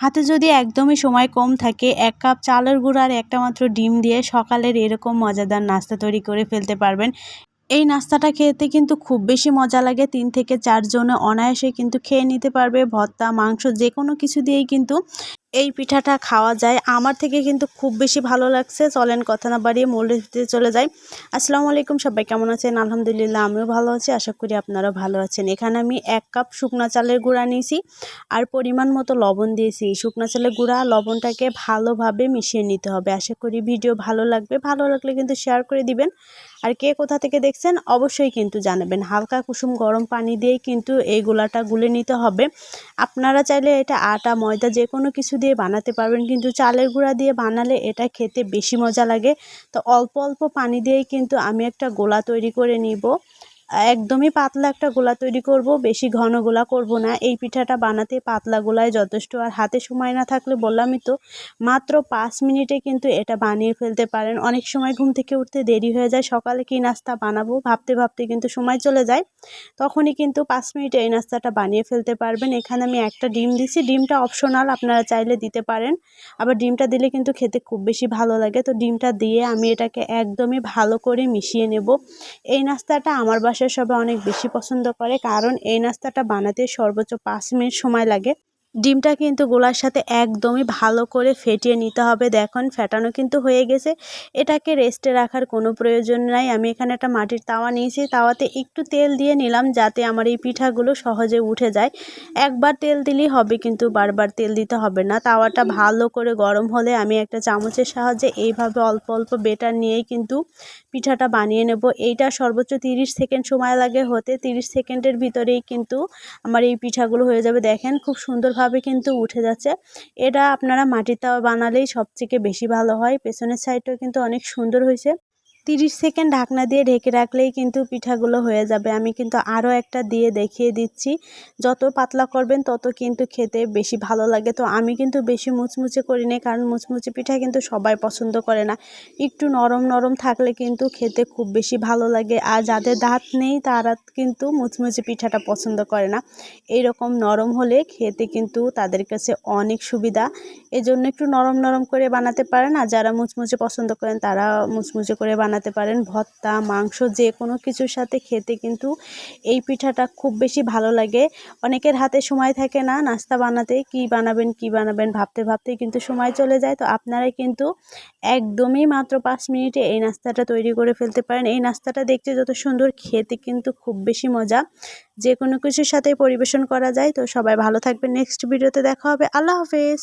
হাতে যদি একদমই সময় কম থাকে, এক কাপ চালের গুঁড়ো আর একটা মাত্র ডিম দিয়ে সকালের এরকম মজাদার নাস্তা তৈরি করে ফেলতে পারবেন। এই নাস্তাটা খেতে কিন্তু খুব বেশি মজা লাগে। তিন থেকে চারজনে অনায়াসে কিন্তু খেয়ে নিতে পারবে। ভর্তা, মাংস যে কোনো কিছু দিয়েই কিন্তু এই পিঠাটা খাওয়া যায়। আমার থেকে কিন্তু খুব বেশি ভালো লাগছে। চলেন কথা না বাড়িয়ে মূল রেসিপিতে চলে যাই। আসসালামু আলাইকুম, সবাই কেমন আছেন? আলহামদুলিল্লাহ, আমিও ভালো আছি। আশা করি আপনারাও ভালো আছেন। এখানে আমি এক কাপ শুকনা চালের গুঁড়া নিয়েছি আর পরিমাণ মতো লবণ দিয়েছি। শুকনা চালের গুঁড়া লবণটাকে ভালোভাবে মিশিয়ে নিতে হবে। আশা করি ভিডিও ভালো লাগবে। ভালো লাগলে কিন্তু শেয়ার করে দিবেন। আর কে কোথা থেকে দেখছেন, অবশ্যই কিন্তু জানাবেন। হালকা কুসুম গরম পানি দিয়েই কিন্তু এই গোলাটা গুলে নিতে হবে। আপনারা চাইলে এটা আটা, ময়দা যে কোনো কিছু দিয়ে বানাতে পারবেন, কিন্তু চালের গুঁড়া দিয়ে বানালে এটা খেতে বেশি মজা লাগে। তো অল্প অল্প পানি দিয়েই কিন্তু আমি একটা গোলা তৈরি করে নিব। একদমই পাতলা একটা গোলা তৈরি করব, বেশি ঘন গোলা করব না। এই পিঠাটা বানাতে পাতলা গোলায় যথেষ্ট আর হাতে সময় না থাকলে বললামই তো, মাত্র পাঁচ মিনিটে কিন্তু এটা বানিয়ে ফেলতে পারেন। অনেক সময় ঘুম থেকে উঠতে দেরি হয়ে যায়, সকালে কি নাস্তা বানাবো ভাবতে ভাবতে কিন্তু সময় চলে যায়। তখনই কিন্তু পাঁচ মিনিটে এই নাস্তাটা বানিয়ে ফেলতে পারবেন। এখানে আমি একটা ডিম দিছি, ডিমটা অপশনাল, আপনারা চাইলে দিতে পারেন। আবার ডিমটা দিলে কিন্তু খেতে খুব বেশি ভালো লাগে। তো ডিমটা দিয়ে আমি এটাকে একদমই ভালো করে মিশিয়ে নেব। এই নাস্তাটা আমার বাসায় সবাই অনেক বেশি পছন্দ করে, কারণ এই নাস্তাটা বানাতে সর্বোচ্চ পাঁচ মিনিট সময় লাগে। ডিমটা কিন্তু গোলার সাথে একদমই ভালো করে ফেটিয়ে নিতে হবে। দেখুন, ফেটানো কিন্তু হয়ে গেছে। এটাকে রেস্টে রাখার কোনো প্রয়োজন নাই। আমি এখানে একটা মাটির তাওয়া নিয়েছি। তাওয়াতে একটু তেল দিয়ে নিলাম যাতে আমার এই পিঠাগুলো সহজে উঠে যায়। একবার তেল দিলেই হবে, কিন্তু বারবার তেল দিতে হবে না। তাওয়াটা ভালো করে গরম হলে আমি একটা চামচের সাহায্যে এইভাবে অল্প অল্প বেটার নিয়েই কিন্তু পিঠাটা বানিয়ে নেব। এইটা সর্বোচ্চ তিরিশ সেকেন্ড সময় লাগে হতে। তিরিশ সেকেন্ডের ভিতরেই কিন্তু আমার এই পিঠাগুলো হয়ে যাবে। দেখেন, খুব সুন্দরভাবে ভাবে কিন্তু উঠে যাচ্ছে। এটা আপনারা মাটির তাওয়া বানালেই সবথেকে বেশি ভালো হয়। পেছনের সাইডটাও কিন্তু অনেক সুন্দর হয়েছে। তিরিশ সেকেন্ড ঢাকনা দিয়ে ঢেকে রাখলেই কিন্তু পিঠাগুলো হয়ে যাবে। আমি কিন্তু আরও একটা দিয়ে দেখিয়ে দিচ্ছি। যত পাতলা করবেন তত কিন্তু খেতে বেশি ভালো লাগে। তো আমি কিন্তু বেশি মুচমুচে করি না কারণ মুচমুচে পিঠা কিন্তু সবাই পছন্দ করে না। একটু নরম নরম থাকলে কিন্তু খেতে খুব বেশি ভালো লাগে। আর যাদের দাঁত নেই তারা কিন্তু মুচমুচে পিঠাটা পছন্দ করে না। এইরকম নরম হলে খেতে কিন্তু তাদের কাছে অনেক সুবিধা। এজন্য একটু নরম নরম করে বানাতে পারেন। আর যারা মুচমুচে পছন্দ করেন তারা মুচমুচে করে বানাতে বানাতে পারেন, ভর্তা, মাংস যে কোনো কিছুর সাথে খেতে কিন্তু এই পিঠাটা খুব বেশি ভালো লাগে। অনেকের হাতে সময় থাকে না নাস্তা বানাতে, কি বানাবেন কি বানাবেন ভাবতে ভাবতে কিন্তু সময় চলে যায়। তো আপনারাই কিন্তু একদমই মাত্র পাঁচ মিনিটে এই নাস্তাটা তৈরি করে ফেলতে পারেন। এই নাস্তাটা দেখতে যত সুন্দর, খেতে কিন্তু খুব বেশি মজা। যে কোনো কিছুর সাথে পরিবেশন করা যায়। তো সবাই ভালো থাকবেন। নেক্সট ভিডিওতে দেখা হবে। আল্লাহ হাফেজ।